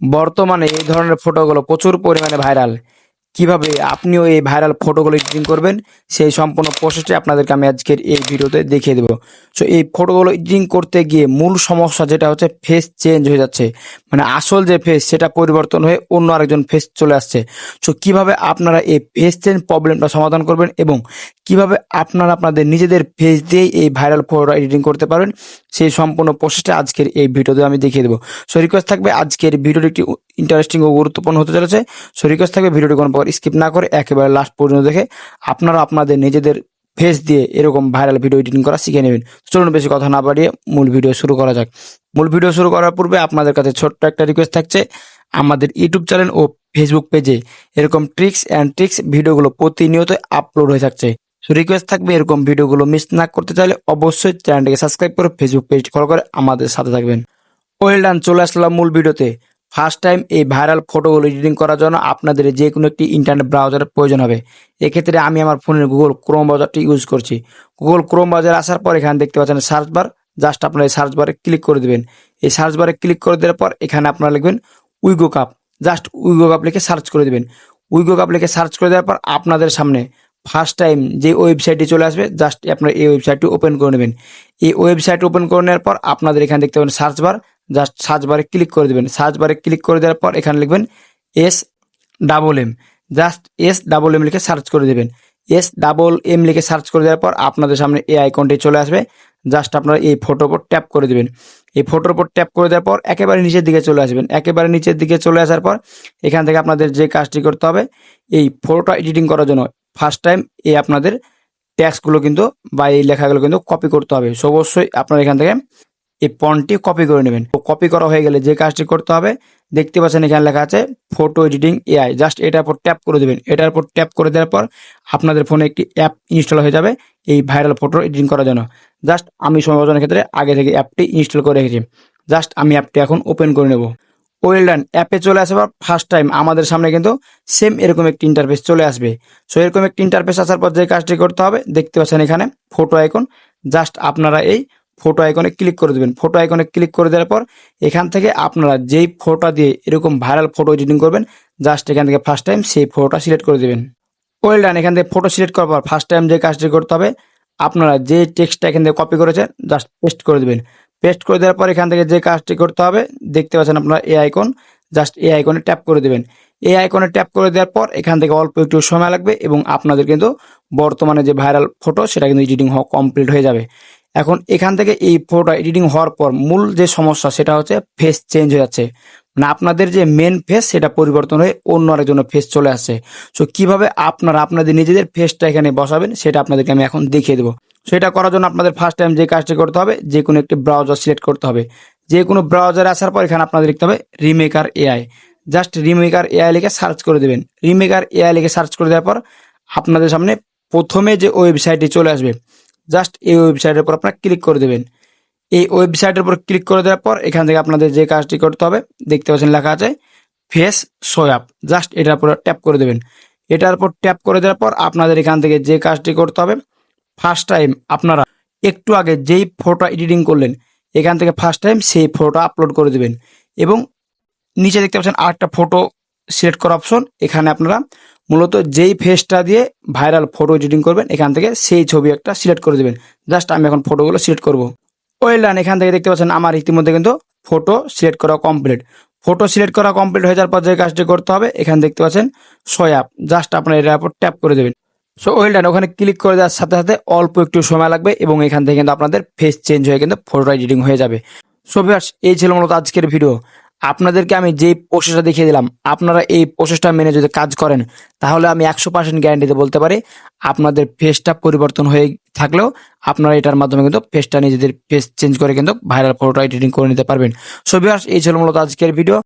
বর্তমানে এই ধরনের ফটোগুলো প্রচুর পরিমাণে ভাইরাল কীভাবে আপনিও এই ভাইরাল ফটোগুলো এডিটিং করবেন, সেই সম্পূর্ণ প্রসেসটি আপনাদেরকে আমি আজকের এই ভিডিওতে দেখিয়ে দেবো। সো এই ফটোগুলো এডিটিং করতে গিয়ে মূল সমস্যা যেটা হচ্ছে ফেস চেঞ্জ হয়ে যাচ্ছে। মানে আসল যে ফেস সেটা পরিবর্তন হয়ে অন্য আরেকজন ফেস চলে আসছে। সো কীভাবে আপনারা এই ফেস চেঞ্জ প্রবলেমটা সমাধান করবেন এবং কীভাবে আপনারা আপনাদের নিজেদের ফেস দিয়েই এই ভাইরাল ফটো এডিটিং করতে পারবেন, সেই সম্পূর্ণ প্রসেসটা আজকের এই ভিডিওতে আমি দেখিয়ে দেবো। সো রিকোয়েস্ট থাকবে আজকের ভিডিওটি একটি ইন্টারেস্টিং ও গুরুত্বপূর্ণ হতে চলেছে। সো রিকোয়েস্ট থাকবে ভিডিওটি কোনো প্রকার স্কিপ না করে, একেবারে লাস্ট পর্যন্ত দেখে আপনারা আপনাদের নিজেদের ফেস দিয়ে এরকম ভাইরাল ভিডিও এডিটিং করা শিখে নেবেন। চলুন বেশি কথা না বাড়িয়ে মূল ভিডিও শুরু করা যাক। মূল ভিডিও শুরু করার পূর্বে আপনাদের কাছে ছোট্ট একটা রিকোয়েস্ট থাকছে। আমাদের ইউটিউব চ্যানেল ও ফেসবুক পেজে এরকম ট্রিক্স অ্যান্ড ট্রিক্স ভিডিওগুলো প্রতিনিয়ত আপলোড হয়ে থাকছে। সো রিকোয়েস্ট থাকবে এরকম ভিডিওগুলো মিস না করতে চাইলে অবশ্যই চ্যানেলটিকে সাবস্ক্রাইব করে ফেসবুক পেজ ফলো করে আমাদের সাথে থাকবেন। ওয়েল ডান চলে আসলাম মূল ভিডিওতে ফার্স্ট টাইম এই ভাইরাল ফটোগুলো এডিটিং করার জন্য আপনাদের যে কোনো একটি ইন্টারনেট ব্রাউজারের প্রয়োজন হবে। এক্ষেত্রে আমি আমার ফোনের গুগল ক্রোম ব্রাউজারটি ইউজ করছি। গুগল ক্রোম ব্রাউজার আসার পর এখানে দেখতে পাচ্ছেন সার্চ বার জাস্ট আপনারা এই সার্চ বারে ক্লিক করে দেবেন। এই সার্চ বারে ক্লিক করে দেওয়ার পর এখানে আপনারা লিখবেন উইগো কাপ জাস্ট উইগো কাপ লিখে সার্চ করে দেবেন। উইগো কাপ লিখে সার্চ করে দেওয়ার পর আপনাদের সামনে ফার্স্ট টাইম যে ওয়েবসাইটটি চলে আসবে জাস্ট আপনার এই ওয়েবসাইটটি ওপেন করে নেবেন। এই ওয়েবসাইট ওপেন করে নেওয়ার পর আপনাদের এখানে দেখতে পাবেন সার্চ বার জাস্ট সার্চ বারে ক্লিক করে দেবেন। সার্চ বারে ক্লিক করে দেওয়ার পর এখানে লিখবেন S double M just S double M লিখে সার্চ করে দেবেন। এস ডাবল এম লিখে সার্চ করে দেওয়ার পর আপনাদের সামনে এই আইকনটি চলে আসবে। জাস্ট আপনারা এই ফটোর উপর ট্যাপ করে দেবেন। এই ফটোর উপর ট্যাপ করে দেওয়ার পর একেবারে নিচের দিকে চলে আসবেন। একেবারে নিচের দিকে চলে আসার পর এখান থেকে আপনাদের যে কাজটি করতে হবে, এই ফটোটা এডিটিং করার জন্য ফার্স্ট টাইম এই আপনাদের ট্যাক্সগুলো কিন্তু বা এই লেখাগুলো কিন্তু কপি করতে হবে। অবশ্যই আপনারা এখান থেকে এই পনটি কপি করে নেবেন। তো কপি করা হয়ে গেলে যে কাজটি করতে হবে, দেখতে পাচ্ছেন এখানে লেখা আছে ফটো এডিটিং এআই জাস্ট এটার উপর ট্যাপ করে দেবেন। এটার উপর ট্যাপ করে দেওয়ার পর আপনাদের ফোনে একটি অ্যাপ ইনস্টল হয়ে যাবে এই ভাইরাল ফটো এডিটিং করার জন্য। জাস্ট আমি সমালোচনার ক্ষেত্রে আগে থেকে অ্যাপটি ইনস্টল করে রেখেছি। জাস্ট আমি অ্যাপটি এখন ওপেন করে নেব। ওয়েল ডান অ্যাপে চলে আসার ফার্স্ট টাইম আমাদের সামনে কিন্তু সেম এরকম একটি ইন্টারফেস চলে আসবে। সো এরকম একটি ইন্টারফেস আসার পর যে কাজটি করতে হবে, দেখতে পাচ্ছেন এখানে ফটো আইকন জাস্ট আপনারা এই ফটো আইকনে ক্লিক করে দেবেন। ফটো আইকনে ক্লিক করে দেওয়ার পর এখান থেকে আপনারা যেই ফটোটা দিয়ে এরকম ভাইরাল ফটো এডিটিং করবেন জাস্ট এখান থেকে ফার্স্ট টাইম সেই ফটোটা সিলেক্ট করে দেবেন। ওয়েল ডান এখান থেকে ফটো সিলেক্ট করার পর ফার্স্ট টাইম যে কাজটি করতে হবে, আপনারা যে টেক্সটটা এখান থেকে কপি করেছেন জাস্ট পেস্ট করে দেবেন। পেস্ট করে দেওয়ার পর এখান থেকে যে কাজটি করতে হবে, দেখতে পাচ্ছেন আপনারা এই আইকন জাস্ট এই আইকনে ট্যাপ করে দেবেন। এই আইকনে ট্যাপ করে দেওয়ার পর এখান থেকে অল্প একটু সময় লাগবে এবং আপনাদের কিন্তু বর্তমানে যে ভাইরাল ফটো সেটা কিন্তু এডিটিং হওয়া কমপ্লিট হয়ে যাবে। এখন এখান থেকে এই ফটো এডিটিং হওয়ার পর মূল যে সমস্যা, সেটা হচ্ছে ফেস চেঞ্জ হয়ে যাচ্ছে। মানে আপনাদের যে মেন ফেস সেটা পরিবর্তন হয়ে অন্য আরেকজনের ফেস চলে আসছে। সো কীভাবে আপনারা আপনাদের নিজেদের ফেসটা এখানে বসাবেন, সেটা আপনাদেরকে আমি এখন দেখিয়ে দেবো। সেটা করার জন্য আপনাদের ফার্স্ট টাইম যে কাজটি করতে হবে, যে কোনো একটি ব্রাউজার সিলেক্ট করতে হবে। যে কোনো ব্রাউজারে আসার পর এখানে আপনাদের লিখতে হবে Remaker AI just Remaker AI লিখে সার্চ করে দেবেন। রিমেকার এআই লিখে সার্চ করে দেওয়ার পর আপনাদের সামনে প্রথমে যে ওয়েবসাইটটি চলে আসবে জাস্ট এই ওয়েবসাইটের উপর আপনারা ক্লিক করে দেবেন। এই ওয়েবসাইটের উপর ক্লিক করে দেওয়ার পর এখান থেকে আপনাদের যে কাজটি করতে হবে, দেখতে পাচ্ছেন লেখা আছে ফেস সোয়াপ জাস্ট এটার উপর ট্যাপ করে দেবেন। এটার উপর ট্যাপ করে দেওয়ার পর আপনাদের এখান থেকে যে কাজটি করতে হবে ফার্স্ট টাইম আপনারা একটু আগে যেই ফটো এডিটিং করলেন, এখান থেকে ফার্স্ট টাইম সেই ফটোটা আপলোড করে দেবেন। এবং নিচে দেখতে পাচ্ছেন আরেকটা ফটো সিলেক্ট করা অপশন এখানে আপনারা মূলত যেই ফেসটা দিয়ে ভাইরাল ফটো এডিটিং করবেন, এখান থেকে সেই ছবি একটা সিলেক্ট করে দেবেন। জাস্ট আমি এখন ফটোগুলো সিলেক্ট করব। ওয়েল ডান এখান থেকে দেখতে পাচ্ছেন আমার ইতিমধ্যে কিন্তু ফটো সিলেক্ট করা কমপ্লিট ফটো সিলেক্ট করা কমপ্লিট হয়ে যাওয়ার পর যে কাজটি করতে হবে, এখানে দেখতে পাচ্ছেন সোয়াপ জাস্ট আপনার এটার উপর ট্যাপ করে দেবেন। সো ওয়েল ডান ওখানে ক্লিক করে দেওয়ার সাথে সাথে অল্প একটু সময় লাগবে এবং এখান থেকে কিন্তু আপনাদের ফেস চেঞ্জ হয়ে কিন্তু ফটো এডিটিং হয়ে যাবে। সো ভিউয়ার্স এই ছিল মূলত আজকের ভিডিও আপনাদেরকে আমি যে প্রসেসটা দেখিয়ে দিলাম, আপনারা এই প্রসেসটা মেনে যদি কাজ করেন, তাহলে আমি একশো পার্সেন্ট গ্যারান্টিতে বলতে পারি, আপনাদের ফেসটা পরিবর্তন হয়ে থাকলেও আপনারা এটার মাধ্যমে কিন্তু ফেসটা নিজেদের ফেস চেঞ্জ করে কিন্তু ভাইরাল ফটোটা এডিটিং করে নিতে পারবেন। সো এই ছিল মূলত আজকের ভিডিও